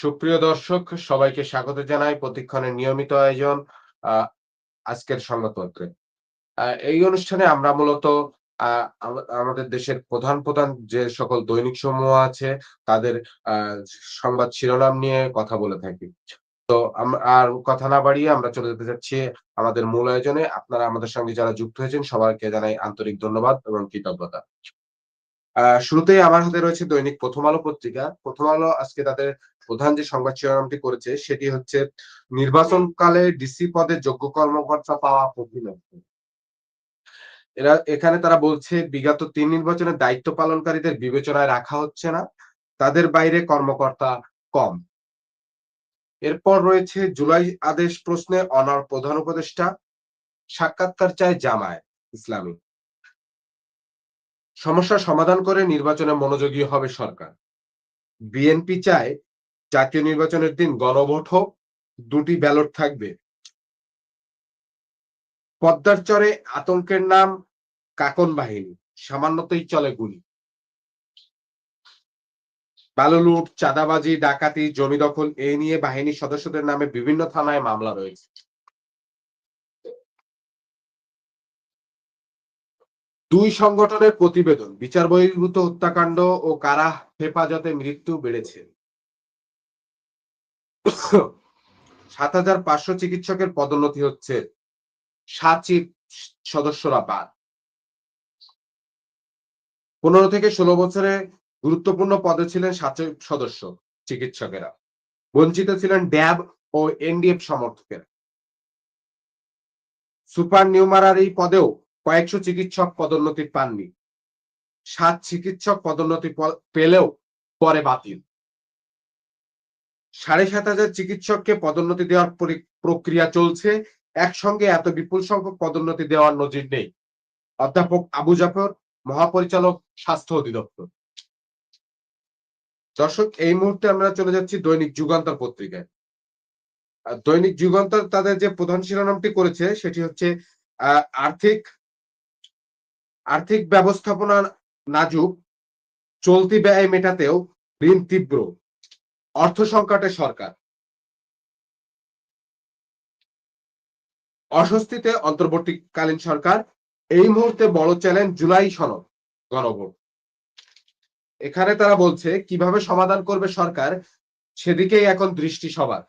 সুপ্রিয় দর্শক, সবাইকে স্বাগত জানাই প্রতিক্ষণের নিয়মিত আয়োজন আজকের সংবাদপত্রে। এই অনুষ্ঠানে আমরা মূলত আমাদের দেশের প্রধান প্রধান যে সকল দৈনিক সমূহ আছে, তাদের সংবাদ শিরোনাম নিয়ে কথা বলে থাকি। তো আর কথা না বাড়িয়ে আমরা চলে যেতে যাচ্ছি আমাদের মূল আয়োজনে। আপনারা আমাদের সঙ্গে যারা যুক্ত হয়েছেন, সবাইকে জানাই আন্তরিক ধন্যবাদ এবং কৃতজ্ঞতা। শুরুতেই আমার হাতে রয়েছে দৈনিক প্রথম আলো পত্রিকা। প্রথম আলো আজকে তাদের প্রধান যে সংবাদ শিরোনামটি করেছে, সেটি হচ্ছে, নির্বাচনকালে ডিসি পদে যোগ্য কর্মকর্তা পাওয়া কঠিন এরা, এখানে তারা বলছে, বিগত তিন নির্বাচনের দায়িত্ব পালনকারীদের বিবেচনায় রাখা হচ্ছে না, তাদের বাইরে কর্মকর্তা কম। এরপর রয়েছে, জুলাই আদেশ প্রশ্নে অনার প্রধান উপদেষ্টা, সাক্ষাৎকার চায় জামায় ইসলামী। সমস্যা সমাধান করে নির্বাচনে মনোযোগী হবে সরকার। বিএনপি চায় জাতীয় নির্বাচনের দিন গণভোট হোক, দুটি ব্যালট থাকবে। পদ্মার চরে আতঙ্কের নাম, কাকন বাহিনী, সামান্যতেই চলে গুলি। বালুলুট, চাঁদাবাজি, ডাকাতি, জমি দখল এই নিয়ে বাহিনীর সদস্যদের নামে বিভিন্ন থানায় মামলা রয়েছে। দুই সংগঠনের প্রতিবেদন, বিচার বহির্ভূত হত্যাকাণ্ড ও কারা হেফাজতে মৃত্যু বেড়েছে। সাত হাজার পাঁচশো চিকিৎসকের পদোন্নতি হচ্ছে সাত চিফ সদস্যরা বাদ পনেরো থেকে ষোলো বছরে গুরুত্বপূর্ণ পদে ছিলেন সাত সদস্য চিকিৎসকেরা। বঞ্চিত ছিলেন ড্যাব ও এনডিএফ সমর্থকেরা। সুপার নিউমারারি পদেও কয়েকশো চিকিৎসক পদোন্নতি পাননি। সাত চিকিৎসক পদোন্নতি পেলেও পরে বাতিল। সাড়ে সাত হাজার চিকিৎসককে পদোন্নতি দেওয়ার পরি- প্রক্রিয়া চলছে। একসঙ্গে এত বিপুল সংখ্যক পদোন্নতি দেওয়ার নজির নেই। অধ্যাপক আবু জাফর, মহাপরিচালক স্বাস্থ্য অধিদপ্তর। দর্শক, এই মুহূর্তে আমরা চলে যাচ্ছি দৈনিক যুগান্তর পত্রিকায়। দৈনিক যুগান্তর তাদের যে প্রধান শিরোনামটি করেছে, সেটি হচ্ছে আর্থিক আর্থিক ব্যবস্থাপনা নাজুক, চলতি ব্যয় মেটাতেও ঋণ তীব্র। অর্থ সংকটে সরকার। অস্বস্তিতে অন্তর্বর্তীকালীন সরকার, এই মুহূর্তে বড় চ্যালেঞ্জ জুলাই সনদ, গণভোট। এখানে তারা বলছে, কীভাবে সমাধান করবে সরকার, সেদিকেই এখন দৃষ্টি সবার।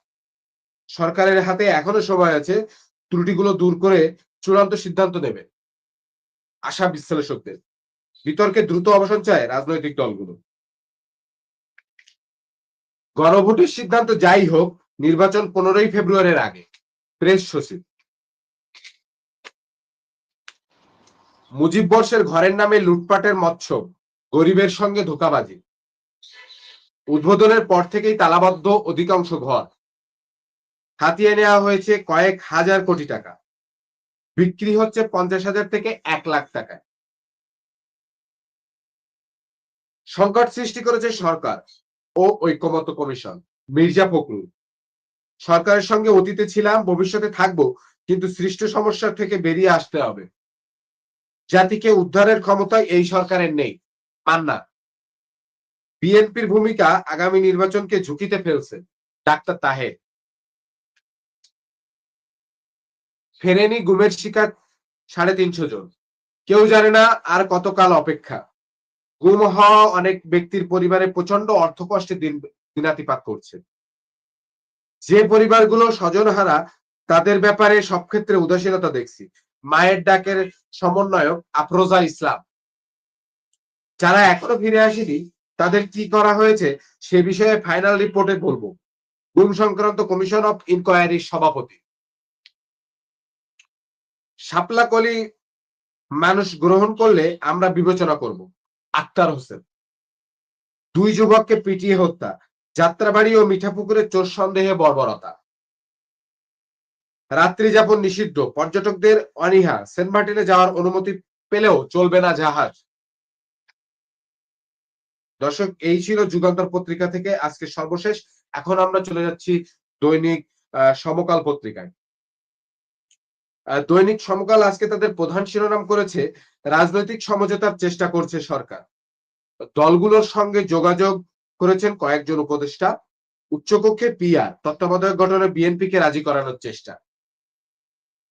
সরকারের হাতে এখনও সময় আছে, ত্রুটিগুলো দূর করে চূড়ান্ত সিদ্ধান্ত নেবে। আশা বিশ্লেষকদের বিতর্কে দ্রুত অবসান চায় রাজনৈতিক দলগুলো। গণভোটের সিদ্ধান্ত যাই হোক, নির্বাচন পনেরোই ফেব্রুয়ারির আগে। প্রেস সচিব। মুজিব বর্ষের ঘরের নামে লুটপাটের মৎস্য, গরিবের সঙ্গে ধোকাবাজি। উদ্বোধনের পর থেকেই তালাবদ্ধ অধিকাংশ ঘর। হাতিয়ে নেওয়া হয়েছে কয়েক হাজার কোটি টাকা। বিক্রি হচ্ছে পঞ্চাশ হাজার থেকে এক লাখ টাকায়। সংকট সৃষ্টি করেছে সরকার। ও ঐক্যমত্য কমিশন, মির্জা ফখরুল। সরকারের সঙ্গে অতীতে ছিলাম, ভবিষ্যতে থাকব, কিন্তু সৃষ্ট সমস্যা থেকে বেরিয়ে আসতে হবে। জাতিকে উদ্ধারের ক্ষমতা এই সরকারের নেই পান্না বিএনপির ভূমিকা আগামী নির্বাচনকে ঝুঁকিতে ফেলছে, ডাক্তার তাহের। ফেরেনি গুমের শিকার সাড়ে তিনশো জন। কেউ জানে না আর কতকাল অপেক্ষা। গুম হওয়া অনেক ব্যক্তির পরিবারে প্রচণ্ড অর্থকষ্টে দিন, দিনাতিপাত করছে। যে পরিবারগুলো স্বজনহারা, তাদের ব্যাপারে সব ক্ষেত্রে উদাসীনতা দেখছি। মায়ের ডাকের সমন্বয়ক আফরোজা ইসলাম। যারা এখনও ফিরে আসেনি, তাদের কি করা হয়েছে সে বিষয়ে ফাইনাল রিপোর্টে বলব। গুম সংক্রান্ত কমিশন অফ ইনকোয়ারির সভাপতি। শাপলা কলি মানুষ গ্রহণ করলে আমরা বিবেচনা করব। আক্তার হোসেন। দুই যুবককে পিটিয়ে হত্যা, যাত্রাবাড়ি ও মিঠাপুকুরে চোর সন্দেহে বর্বরতা। রাত্রি যাপন নিষিদ্ধ, পর্যটকদের অনীহা, সেন্ট মার্টিনে যাওয়ার অনুমতি পেলেও চলবে না জাহাজ। দর্শক, এই ছিল যুগান্তর পত্রিকা থেকে আজকে সর্বশেষ। এখন আমরা চলে যাচ্ছি দৈনিক সমকাল পত্রিকায়। দৈনিক সমকাল আজকে তাদের প্রধান শিরোনাম করেছে, রাজনৈতিক সমঝোতার চেষ্টা করছে সরকার। দলগুলোর সঙ্গে যোগাযোগ করেছেন কয়েকজন উপদেষ্টা, উচ্চকক্ষে পিআর তত্ত্বাবধায়ক গঠনে বিএনপিকে রাজি করানোর চেষ্টা।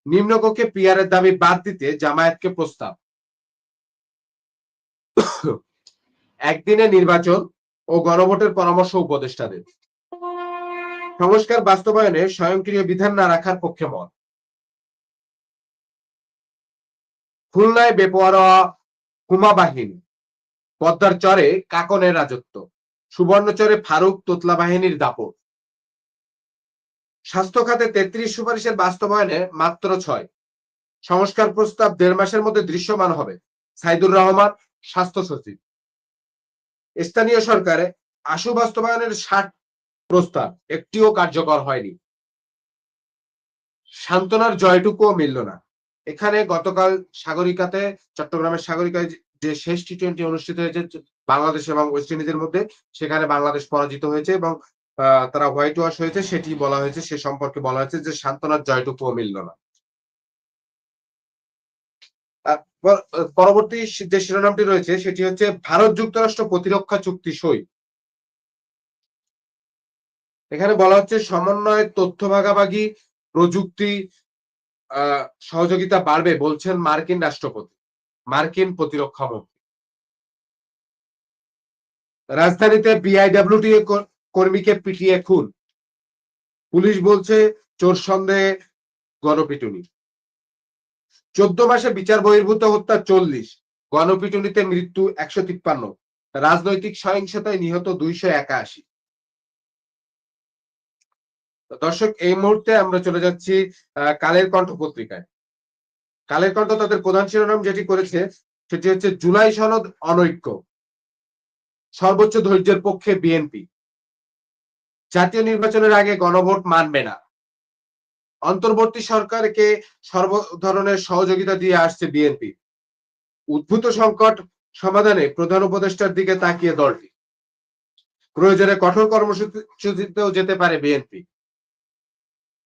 নিম্নকক্ষে পিআরের দাবি বাদ দিতে জামায়াতকে প্রস্তাব। একদিনে নির্বাচন ও গণভোটের পরামর্শ উপদেষ্টাদের। সংস্কার বাস্তবায়নে স্বয়ংক্রিয় বিধান না রাখার পক্ষে মত। খুলনায় বেপরোয়া কুমা বাহিনী পদ্মার চরে কাকনের রাজত্ব সুবর্ণচরে ফারুক তোতলা বাহিনীর দাপট। স্বাস্থ্য খাতে তেত্রিশ সুপারিশের বাস্তবায়নে মাত্র ছয়। সংস্কার প্রস্তাব দেড় মাসের মধ্যে দৃশ্যমান হবে, সাইদুর রহমান, স্বাস্থ্য সচিব। স্থানীয় সরকারে আশু বাস্তবায়নের ষাট প্রস্তাব, একটিও কার্যকর হয়নি। সান্ত্বনার জয়টুকুও মিলল না। এখানে গতকাল সাগরিকাতে চট্টগ্রামের সাগরিকায় যে শেষ টি টোয়েন্টি অনুষ্ঠিত হয়েছে বাংলাদেশ এবং ওয়েস্ট ইন্ডিজের মধ্যে, সেখানে বাংলাদেশ পরাজিত হয়েছে এবং তারা হোয়াইট ওয়াশ হয়েছে। সেটি বলা হয়েছে, সে সম্পর্কে বলা হয়েছে যে সান্ত্বনার জয়টুকুও মিলল না। পরবর্তী যে শিরোনামটি রয়েছে, সেটি হচ্ছে ভারত যুক্তরাষ্ট্র প্রতিরক্ষা চুক্তি সই। এখানে বলা হচ্ছে সমন্বয়, তথ্য ভাগাভাগি, প্রযুক্তি সহযোগিতা বাড়বে বলছেন মার্কিন রাষ্ট্রপতি, মার্কিন প্রতিরক্ষা মন্ত্রী। রাজধানীতে বিআইডব্লিউটি কর্মীকে পিটিয়ে খুন। পুলিশ বলছে চোর সন্দেহে গণপিটুনি। চোদ্দ মাসে বিচার বহির্ভূত হত্যা চল্লিশ, গণপিটুনিতে মৃত্যু একশো তিপ্পান্ন। রাজনৈতিক সহিংসতায় নিহত দুইশো একাশি। দর্শক, এই মুহূর্তে আমরা চলে যাচ্ছি কালের কণ্ঠ পত্রিকায়। কালের কণ্ঠ তাদের প্রধান শিরোনাম যেটি করেছে, সেটি হচ্ছে জুলাই সনদ অনৈক্য, সর্বোচ্চ ধৈর্যের পক্ষে বিএনপি। জাতীয় নির্বাচনের আগে গণভোট মানবে না। অন্তর্বর্তী সরকারকে সর্ব ধরনের সহযোগিতা দিয়ে আসছে বিএনপি। উদ্ভূত সংকট সমাধানে প্রধান উপদেষ্টার দিকে তাকিয়ে দলটি। প্রয়োজনে কঠোর কর্মসূচিতেও যেতে পারে বিএনপি।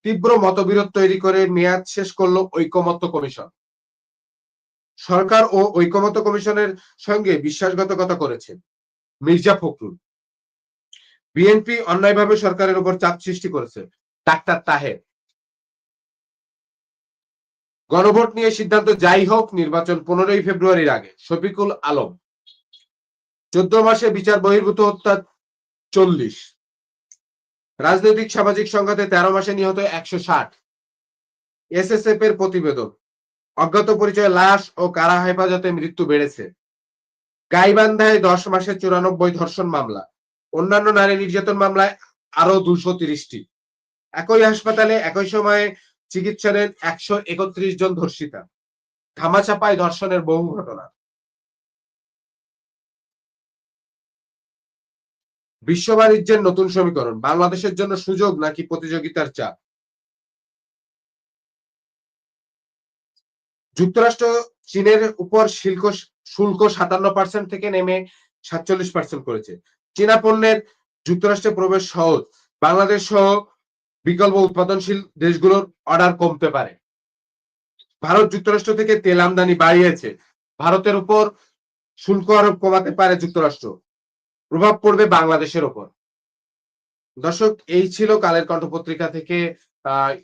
তীব্র মতবিরোধ তৈরি করে মেয়াদ শেষ করল ঐকমত্য কমিশন। সরকার ও ঐকমত্য কমিশনের সঙ্গে বিশ্বাসঘাতকতা করেছে মির্জা ফখরুল। বিএনপি অন্যায়ভাবে সরকারের উপর চাপ সৃষ্টি করেছে ডাক্তার তাহের। গণভোট নিয়ে সিদ্ধান্ত যাই হোক নির্বাচন পনেরোই ফেব্রুয়ারির আগে, শফিকুল আলম। চোদ্দ মাসে বিচার বহির্ভূত হত্যা চল্লিশ। রাজনৈতিক সামাজিক সংঘাতে তেরো মাসে নিহত একশো ষাট। এসএসএফ এর প্রতিবেদন অজ্ঞাত পরিচয় লাশ ও কারা হেফাজতে মৃত্যু বেড়েছে। গাইবান্ধায় দশ মাসে চুরানব্বই ধর্ষণ মামলা, অন্যান্য নারী নির্যাতন মামলায় আরও দুশো তিরিশটি। একই হাসপাতালে একই সময়ে চিকিৎসা নেন একশো একত্রিশ জন ধর্ষিতা। ধামাচাপায় ধর্ষণের বহু ঘটনা। বিশ্ব বাণিজ্যের নতুন সমীকরণ, বাংলাদেশের জন্য সুযোগ নাকি প্রতিযোগিতার চাপ? যুক্তরাষ্ট্র চীনের উপর শুল্ক শুল্ক সাতান্ন পার্সেন্ট থেকে নেমে সাতচল্লিশ পার্সেন্ট করেছে। চীনা পণ্যের যুক্তরাষ্ট্রে প্রবেশ সহজ। বাংলাদেশ সহ বিকল্প উৎপাদনশীল দেশগুলোর অর্ডার কমতে পারে। ভারত যুক্তরাষ্ট্র থেকে তেল আমদানি বাড়িয়েছে। ভারতের উপর শুল্ক আরোপ কমাতে পারে যুক্তরাষ্ট্র। প্রভাব পড়বে বাংলাদেশের ওপর। দর্শক, এই ছিল কালের কণ্ঠ পত্রিকা থেকে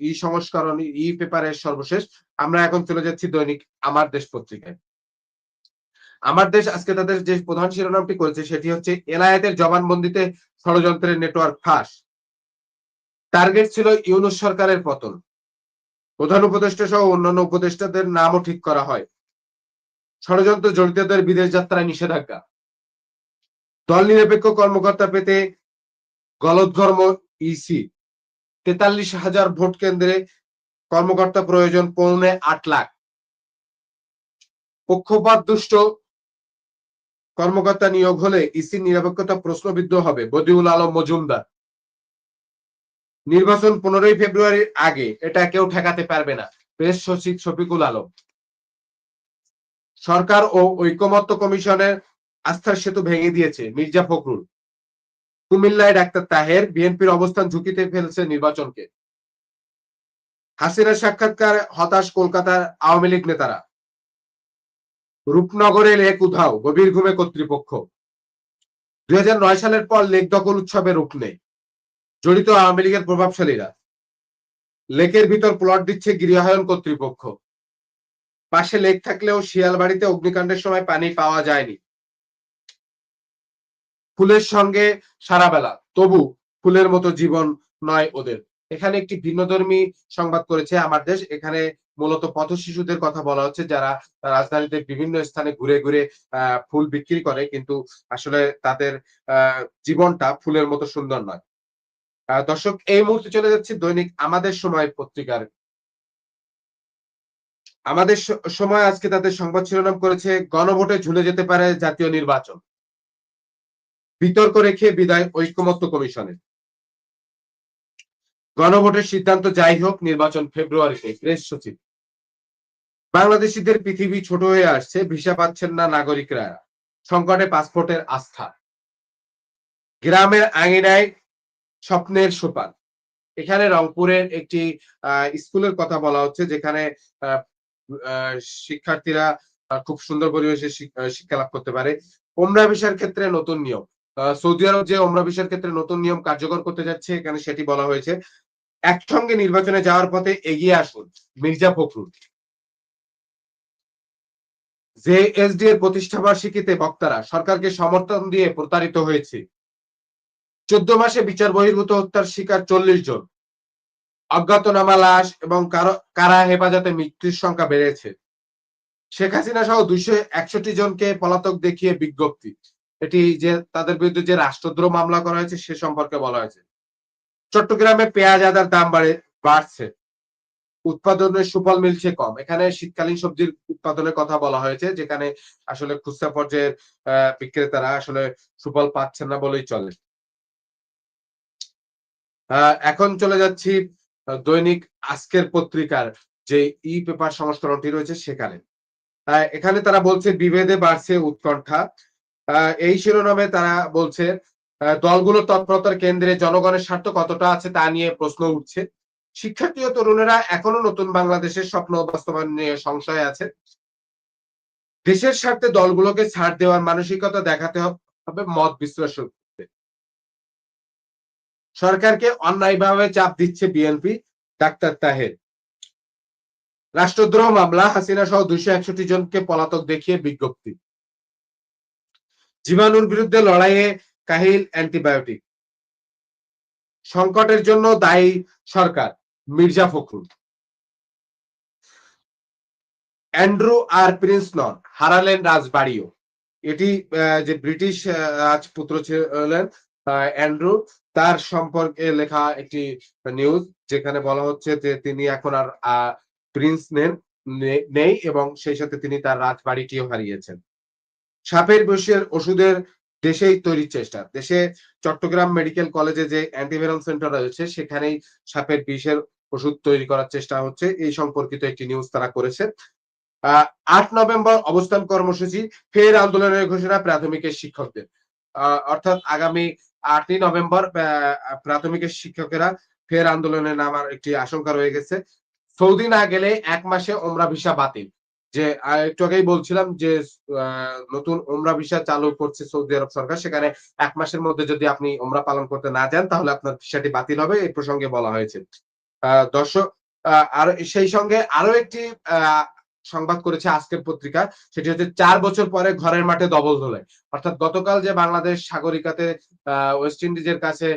ই সংস্করণ, ই পেপারের সর্বশেষ। আমরা এখন চলে যাচ্ছি দৈনিক আমার দেশ পত্রিকায়। আমার দেশ আজকে তাদের যে প্রধান শিরোনামটি করেছে, সেটি হচ্ছে এলায়েতের জবানবন্দিতে ষড়যন্ত্রের নেটওয়ার্ক ফাঁস। টার্গেট ছিল ইউনুস সরকারের পতন। প্রধান উপদেষ্টা সহ অন্যান্য উপদেষ্টাদের নামও ঠিক করা হয়। ষড়যন্ত্র জড়িতদের বিদেশ যাত্রায় নিষেধাজ্ঞা। দল নিরপেক্ষ কর্মকর্তা পেতে গলদঘর্ম ইসি তেতাল্লিশ হাজার ভোট কেন্দ্রে কর্মকর্তা প্রয়োজন পৌনে আট লাখ। পক্ষপাত দুষ্ট কর্মকর্তা নিয়োগ হলে ইসির নিরপেক্ষতা প্রশ্নবিদ্ধ হবে, বদিউল আলম মজুমদার। নির্বাচন পনেরোই ফেব্রুয়ারির আগে এটা কেউ ঠেকাতে পারবে না, প্রেস সচিব শফিকুল আলম। সরকার ও ঐকমত্য কমিশনের আস্থার সেতু ভেঙে দিয়েছে মির্জা ফখরুল। কুমিল্লায় ডাক্তার তাহের বিএনপির অবস্থান ঝুঁকিতে ফেলছে নির্বাচনকে। হাসিনার সাক্ষাৎকার হতাশ কলকাতার আওয়ামী লীগ নেতারা। রূপনগরে লেক উধাও, গভীর ঘুমে কর্তৃপক্ষ। দুই নয় সালের পর লেক দখল উৎসবে রূপ নেই জড়িত আওয়ামী লীগের প্রভাবশালীরা। লেকের ভিতর প্লট দিচ্ছে গৃহায়ন কর্তৃপক্ষ। পাশে লেক থাকলেও শিয়ালবাড়িতে অগ্নিকাণ্ডের সময় পানি পাওয়া যায়নি। ফুলের সঙ্গে সারা বেলা। তবু ফুলের মতো জীবন নয় ওদের। এখানে একটি ভিন্নধর্মী সংবাদ করেছে আমার দেশ। এখানে মূলত পথ শিশুদের কথা বলা হচ্ছে, যারা রাজধানীতে বিভিন্ন স্থানে ঘুরে ঘুরে ফুল বিক্রি করে। কিন্তু আসলে তাদের জীবনটা ফুলের মতো সুন্দর নয়। দর্শক, এই মুহূর্তে চলে যাচ্ছে দৈনিক আমাদের সময় পত্রিকার। আমাদের সময় আজকে তাদের সংবাদ শিরোনাম করেছে, গণভোটে ঝুলে যেতে পারে জাতীয় নির্বাচন। বিতর্ক রেখে বিদায় ঐক্যমত্য কমিশনের। গণভোটের সিদ্ধান্ত যাই হোক, নির্বাচন ফেব্রুয়ারিতে, প্রেস সচিব। বাংলাদেশিদের পৃথিবী ছোট হয়ে আসছে, ভিসা পাচ্ছেন না নাগরিকরা। সংকটে পাসপোর্টের আস্থা। গ্রামের আঙিনায় স্বপ্নের সোপান। এখানে রংপুরের একটি স্কুলের কথা বলা হচ্ছে, যেখানে শিক্ষার্থীরা খুব সুন্দর পরিবেশে শিক্ষা লাভ করতে পারে। ওমরা ভিসার ক্ষেত্রে নতুন নিয়ম। সৌদি আরব যে ওমরা ভিসার ক্ষেত্রে নতুন নিয়ম কার্যকর করতে যাচ্ছে, এখানে সেটি বলা হয়েছে। একসঙ্গে নির্বাচনে যাওয়ার পথে এগিয়ে আসুন, মির্জা ফখরুল। যে এসডি এর প্রতিষ্ঠা বার্ষিকীতে বক্তারা সরকারকে সমর্থন দিয়ে প্রতারিত হয়েছে। চোদ্দ মাসে বিচার বহির্ভূত হত্যার শিকার চল্লিশ জন। অজ্ঞাতনামা লাশ এবং কারা হেফাজতে মৃত্যুর সংখ্যা বেড়েছে। শেখ হাসিনা সহ দুইশো একষট্টি জনকে পলাতক দেখিয়ে বিজ্ঞপ্তি। এটি যে তাদের বিরুদ্ধে যে রাষ্ট্রদ্রোহ মামলা করা হয়েছে, সে সম্পর্কে বলা হয়েছে। চট্টগ্রামে পেঁয়াজ আদার দাম বাড়ে, বাড়ছে। উৎপাদনের সুফল মিলছে কম। এখানে শীতকালীন সবজির উৎপাদনের কথা বলা হয়েছে, যেখানে আসলে খুচরা পর্যায়ের বিক্রেতারা আসলে সুফল পাচ্ছেন না বলেই চলে। এখন চলে যাচ্ছি দৈনিক আজকের পত্রিকার যে ই পেপার সংস্করণটি রয়েছে সেখানে। এখানে তারা বলছে, বিভেদে বাড়ছে উৎকণ্ঠা। এই শিরোনামে তারা বলছে দলগুলো তৎপরতার কেন্দ্রে জনগণের স্বার্থ কতটা আছে তা নিয়ে প্রশ্ন উঠছে। শিক্ষার্থী ও তরুণেরা এখনও নতুন বাংলাদেশের স্বপ্ন বাস্তবায়ন নিয়ে সংশয় আছে। দেশের স্বার্থে দলগুলোকে ছাড় দেওয়ার মানসিকতা দেখাতে হবে মত বিশ্লেষণ সরকারকে অন্যায়ভাবে চাপ দিচ্ছে বিএনপি, ডাক্তার তাহের। রাষ্ট্রদ্রোহ মামলা, হাসিনা সহ দুইশো একষট্টি জনকে পলাতক দেখিয়ে বিজ্ঞপ্তি। জীবাণুর বিরুদ্ধে লড়াইয়ে কাহিল অ্যান্টিবায়োটিক। সংকটের জন্য দায়ী সরকার মির্জা ফখরুল। অ্যান্ড্রু আর প্রিন্স নন হারালেন রাজবাড়িও। এটি যে ব্রিটিশ রাজপুত্র ছিলেন অ্যান্ড্রু, তার সম্পর্কে লেখা একটি নিউজ যেখানে বলা হচ্ছে যে তিনি এখন আর প্রিন্স নেন নেই এবং সেই সাথে তিনি তার রাজবাড়িটিও হারিয়েছেন। সাপের বসের ওষুধের দেশেই তৈরির চেষ্টা। দেশে চট্টগ্রাম মেডিকেল কলেজে যে অ্যান্টিভাইরাল সেন্টার রয়েছে, সেখানেই সাপের বিষের ওষুধ তৈরি করার চেষ্টা হচ্ছে। এই সম্পর্কিত একটি নিউজ তারা করেছে। আট নভেম্বর অবস্থান কর্মসূচি, ফের আন্দোলনের ঘোষণা প্রাথমিকের শিক্ষকদের। অর্থাৎ আগামী আটই নভেম্বর প্রাথমিকের শিক্ষকেরা ফের আন্দোলনে নামার একটি আশঙ্কা রয়ে গেছে। সৌদি না গেলে এক মাসে ওমরা ভিসা বাতিল। যে একটু আগেই বলছিলাম যে নতুন ওমরা ভিসা চালু করছে সৌদি আরব সরকার। সেখানে এক মাসের মধ্যে যদি আপনি ওমরা পালন করতে না যান, তাহলে আপনার ভিসাটি বাতিল হবে। এই প্রসঙ্গে বলা হয়েছে। দর্শক আর সেই সঙ্গে আরও একটি সংবাদ করেছে আজকের পত্রিকা। সেটি হচ্ছে, চার বছর পরে ঘরের মাঠে দবল ধোলে অর্থাৎ গতকাল যে বাংলাদেশ সাগরিকাতে ওয়েস্ট ইন্ডিজের কাছে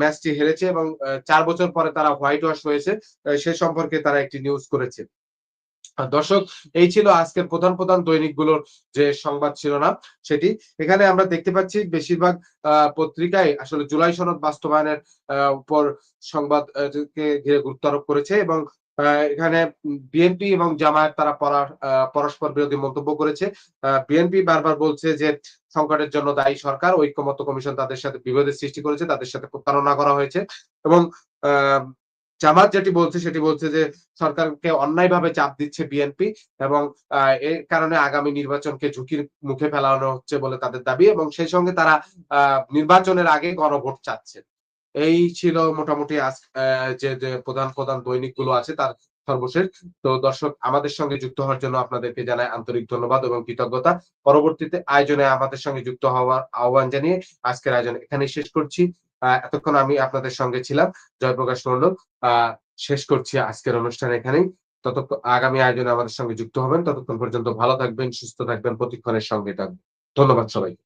ম্যাচটি হেরেছে এবং চার বছর পরে তারা হোয়াইট ওয়াশ হয়েছে। সে সম্পর্কে তারা একটি নিউজ করেছে। দর্শক, এই ছিল আজকের প্রধান প্রধান দৈনিকগুলোর যে সংবাদ ছিল না সেটি। এখানে আমরা দেখতে পাচ্ছি বেশিরভাগ পত্রিকায় আসলে জুলাই সনদ বাস্তবায়নের উপর সংবাদ ঘিরে গুরুত্ব আরোপ করেছে এবং এখানে বিএনপি এবং জামায়াত তারা পরস্পর বিরোধী মন্তব্য করেছে। বিএনপি বারবার বলছে যে সংকটের জন্য দায়ী সরকার, ঐক্যমত্য কমিশন তাদের সাথে বিভেদের সৃষ্টি করেছে, তাদের সাথে প্রতারণা করা হয়েছে এবং জামাত যেটি বলছে সেটি বলছে যে সরকারকে অন্যায়ভাবে চাপ দিচ্ছে বিএনপি এবং এর কারণে আগামী নির্বাচনকে ঝুঁকির মুখে ফেলানো হচ্ছে বলে তাদের দাবি এবং সেই সঙ্গে তারা নির্বাচনের আগে গণভোট চাচ্ছে। এই ছিল মোটামুটি যে যে প্রধান প্রধান দৈনিকগুলো আছে তার সর্বশেষ। তো দর্শক, আমাদের সঙ্গে যুক্ত হওয়ার জন্য আপনাদেরকে জানাই আন্তরিক ধন্যবাদ এবং কৃতজ্ঞতা। পরবর্তীতে আয়োজনে আমাদের সঙ্গে যুক্ত হওয়ার আহ্বান জানিয়ে আজকের আয়োজন এখানে শেষ করছি। এতক্ষণ আমি আপনাদের সঙ্গে ছিলাম জয়প্রকাশ মন্ডল। শেষ করছি আজকের অনুষ্ঠান এখানেই। ততক্ষণ আগামী আয়োজনে আমাদের সঙ্গে যুক্ত হবেন। ততক্ষণ পর্যন্ত ভালো থাকবেন, সুস্থ থাকবেন, প্রতিক্ষণের সঙ্গে থাকবেন। ধন্যবাদ সবাইকে।